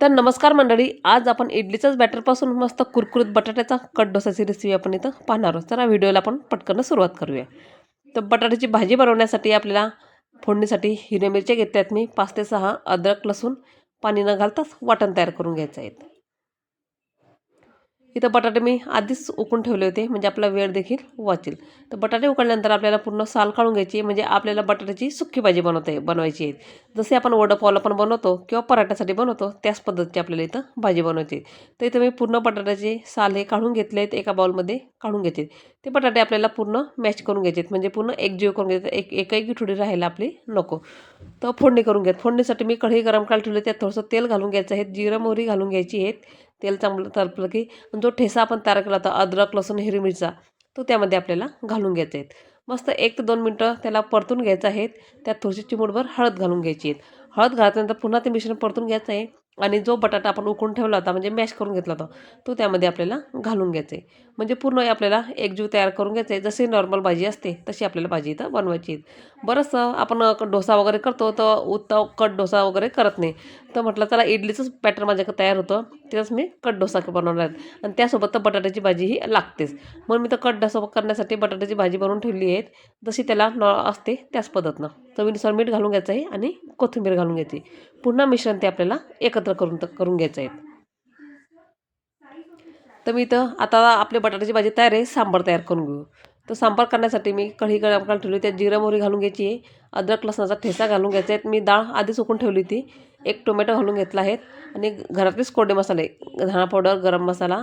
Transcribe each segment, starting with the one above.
तर नमस्कार मंडळी आज आपण इडलीच्याच बॅटरपासून मस्त कुरकुरीत बटाट्याचा कट डोसाची रेसिपी आपण इथं पाहणार आहोत. तर या व्हिडिओला आपण पटकन सुरुवात करूया. तर बटाट्याची भाजी बनवण्यासाठी आपल्याला फोडणीसाठी हिरव्या मिरच्या घेतल्यात मी पाच ते सहा अद्रक लसूण पाणी न घालताच वाटण तयार करून घ्यायचं आहे. इथं बटाटे मी आधीच उकळून ठेवले होते म्हणजे आपला वेळ देखील वाचेल. तर बटाटे उकळल्यानंतर आपल्याला पूर्ण साल काढून घ्यायची म्हणजे आपल्याला बटाट्याची सुक्की भाजी बनवता बनवायची आहे. जसे आपण वडापावला पण बनवतो किंवा पराठ्यासाठी बनवतो त्याच पद्धतीची आपल्याला इथं भाजी बनवायची तर इथं मी पूर्ण बटाट्याचे साल हे काढून घेतले आहेत एका बाउलमध्ये काढून घ्यायचे ते बटाटे आपल्याला पूर्ण मॅच करून घ्यायचे म्हणजे पूर्ण एकजीव करून घ्यायचे एक एकही गिठुडी राहायला आपली नको. तर फोडणी करून घ्यायत फोडणीसाठी मी कढई गरम करायला ठेवली त्यात थोडंसं तेल घालून घ्यायचं आहे जिरं मोहरी घालून घ्यायची आहेत. तेल चांगलं तळपलं की जो ठेसा आपण तयार केला होता अद्रक लसूण हिरवी मिरचा तो त्यामध्ये आपल्याला घालून घ्यायचा आहेत. मस्त एक ते दोन मिनटं त्याला परतून घ्यायचं आहेत. त्यात थोडीशी चिमूटभर हळद घालून घ्यायची आहेत. हळद घातल्यानंतर पुन्हा ते मिश्रण परतून घ्यायचं आहे. आणि जो बटाटा आपण उकळून ठेवला होता म्हणजे मॅश करून घेतला होता तो त्यामध्ये आपल्याला घालून घ्यायचा. आहे म्हणजे पूर्ण आपल्याला एकजीव तयार करून घ्यायचं. आहे जशी नॉर्मल भाजी असते तशी आपल्याला भाजी इथं बनवायची. आहे बरंचसं आपण डोसा वगैरे करतो तर उत्तम कट डोसा वगैरे करत नाही. तर म्हटलं चला इडलीचंच पॅटर्न माझ्याकडे तयार होतं. त्याच मी कट डोसा बनवणार आहे. आणि त्यासोबत तर बटाट्याची भाजी ही लागतेच. म्हणून मी तर कट डोसा करण्यासाठी बटाट्याची भाजी बनवून ठेवली आहे जशी त्याला न असते त्याच पद्धतीनं. चवीनुसार मीठ घालून घ्यायचं आहे आणि कोथिंबीर घालून घ्यायची पुन्हा मिश्रण ते आपल्याला एकत्र करून करून घ्यायचं आहे. तर मी इथं आता आपली बटाट्याची भाजी तयार आहे सांबार तयार करून घेऊ. तर सांबार करण्यासाठी मी कढी गरम करायला ठेवली त्यात जिरा मोहरी घालून घ्यायची आहे. अद्रक लसणाचा ठेचा घालून घ्यायचा आहे. मी डाळ आधी सुकून ठेवली होती. एक टोमॅटो घालून घेतला आहे. आणि घरातलेच कोरडे मसाले धणा पावडर गरम मसाला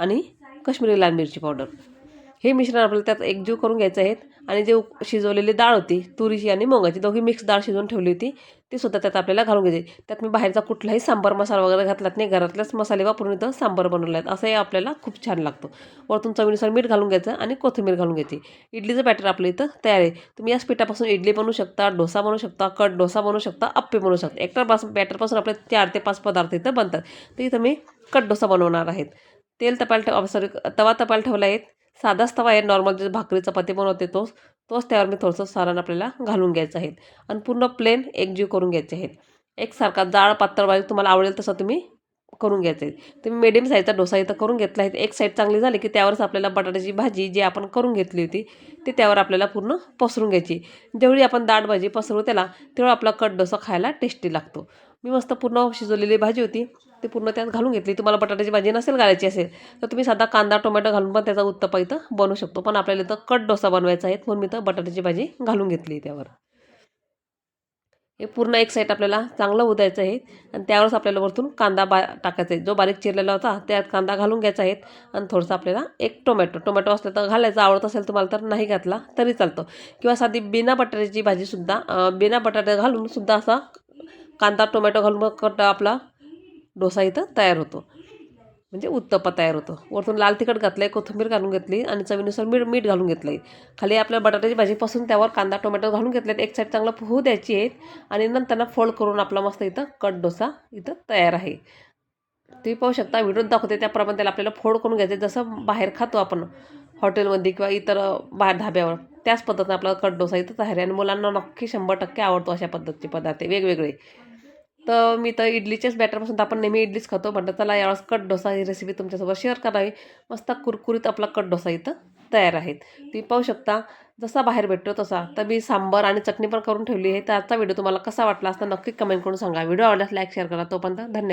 आणि कश्मीरी लाल मिरची पावडर. हे मिश्रण आपल्याला त्यात एकजीव करून घ्यायचं आहे आणि जे शिजवलेली डाळ होती तुरीची आणि मुगाची दोघी मिक्स डाळ शिजवून ठेवली होती. ती सुद्धा त्यात आपल्याला घालून घ्यायची त्यात मी बाहेरचा कुठलाही सांबार मसाला वगैरे घातलात नाही. घरातलेच मसाले वापरून इथं सांबार बनवला आहेत. असंही आपल्याला खूप छान लागतं. वरतून चवीनुसार मीठ घालून घ्यायचं आणि कोथिंबीर घालून घ्यायची. इडलीचं बॅटर आपलं इथं तयार आहे. तुम्ही याच पिठापासून इडली बनवू शकता डोसा बनवू शकता कट डोसा बनवू शकता अप्पे बनवू शकता. एकटा पास बॅटरपासून आपले चार ते पाच पदार्थ इथं बनतात. तर इथं मी कट डोसा बनवणार आहेत. तेल तपायला ठेव सॉरी तवा तपायला ठेवला आहेत. साधाच तवा आहे नॉर्मल जे भाकरी चपाती बनवते तोच तोच त्यावर मी थोडंसं सारण आपल्याला घालून घ्यायचं आहे. आणि पूर्ण प्लेन एकजीव करून घ्यायचे आहेत. एकसारखा जाळ पातळ बाजू तुम्हाला आवडेल तसं तुम्ही करून घ्यायचं आहे तुम्ही मिडियम साईजचा डोसा इथं करून घेतला आहे. एक साईड चांगली झाली की त्यावरच आपल्याला बटाट्याची भाजी जी आपण करून घेतली होती ती त्यावर आपल्याला पूर्ण पसरून घ्यायची. जेवढी आपण दाट भाजी पसरू त्याला तेवढा आपला कट डोसा खायला टेस्टी लागतो. मी मस्त पूर्ण शिजवलेली भाजी होती. ती पूर्ण त्यात घालून घेतली. तुम्हाला बटाट्याची भाजी नसेल घालायची असेल तर तुम्ही साधा कांदा टोमॅटो घालून पण त्याचा उत्तपा इथं बनवू शकतो. पण आपल्याला इथं कट डोसा बनवायचा आहे म्हणून मी तर बटाट्याची भाजी घालून घेतली त्यावर. हे पूर्ण एक साईड आपल्याला चांगलं उदायचं आहे. आणि त्यावरच आपल्याला वरतून कांदा बा टाकायचा आहे. जो बारीक चिरलेला होता त्यात कांदा घालून घ्यायचा आहे. आणि थोडंसं आपल्याला एक टोमॅटो टोमॅटो असलं तर घालायचं. आवडत असेल तुम्हाला तर नाही घातला तरी चालतं. किंवा साधी बिना बटाट्याची भाजीसुद्धा बिना बटाटे घालून सुद्धा असा कांदा टोमॅटो घालून मग आपला डोसा इथं तयार होतो. म्हणजे उत्तप्पा तयार होतो. वरतून लाल तिखट घातलं आहे कोथिंबीर घालून घेतली आणि चवीनुसार मीठ मीठ घालून घेतलं आहे खाली आपल्या बटाट्याची भाजीपासून त्यावर कांदा टोमॅटो घालून घेतलेत. एक साईड चांगलं पोहू द्यायची आहेत आणि नंतर फोल्ड करून आपला मस्त इथं कट डोसा इथं तयार आहे. तुम्ही पाहू शकता व्हिडिओत दाखवते त्याप्रमाणे त्याला आपल्याला फोड करून घ्यायचं जसं बाहेर खातो आपण हॉटेलमध्ये किंवा इतर बाहेर धाब्यावर त्याच पद्धतीनं आपला कट डोसा इथं तयार आहे. आणि मुलांना नक्की शंभर टक्के आवडतो अशा पद्धतीचे पदार्थ वेगवेगळे. तर मी तर इडलीच्याच बॅटरपासून आपण नेहमी इडलीच खातो. म्हटलं चला यावेळेस कट डोसा ही रेसिपी तुमच्यासोबत शेअर करावी. मस्त कुरकुरीत आपला कट डोसा इथं तयार आहेत तुम्ही पाहू शकता जसा बाहेर भेटतो तसा. तर मी सांबर आणि चटणी पण करून ठेवली आहे. तर आजचा व्हिडिओ तुम्हाला कसा वाटला असता नक्की कमेंट करून सांगा. व्हिडिओ आवडल्यास लाईक शेअर करा. तोपर्यंत धन्यवाद.